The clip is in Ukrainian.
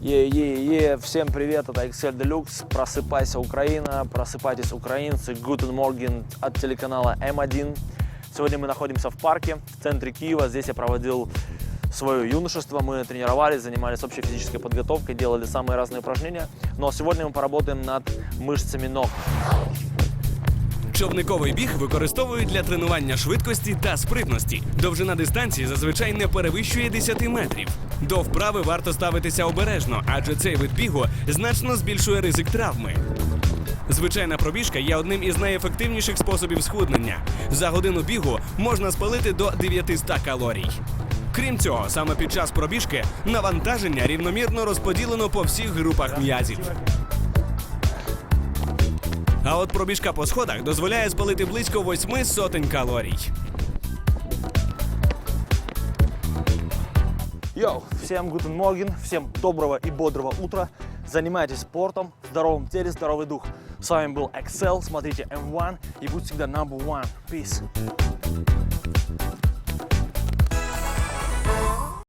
Е-е-е, всем привет, это Excel Deluxe, просыпайся, Украина, просыпайтесь, украинцы, Guten Morgen от телеканала М1. Сегодня мы находимся в парке в центре Киева, здесь я проводил свое юношество, мы тренировались, занимались общей физической подготовкой, делали самые разные упражнения, но сегодня мы поработаем над мышцами ног. Човниковий біг використовують для тренування швидкості та спритності. Довжина дистанції зазвичай не перевищує 10 метрів. До вправи варто ставитися обережно, адже цей вид бігу значно збільшує ризик травми. Звичайна пробіжка є одним із найефективніших способів схуднення. За годину бігу можна спалити до 900 калорій. Крім цього, саме під час пробіжки навантаження рівномірно розподілено по всіх групах м'язів. А от пробіжка по сходах дозволяє спалити близько восьми сотень калорій. Йоу, всем guten Morgen, всем доброго и бодрого утра. Занимайтесь спортом, в здоровом теле, здоровый дух. С вами был Excel, смотрите M1 и будь всегда number one. Peace.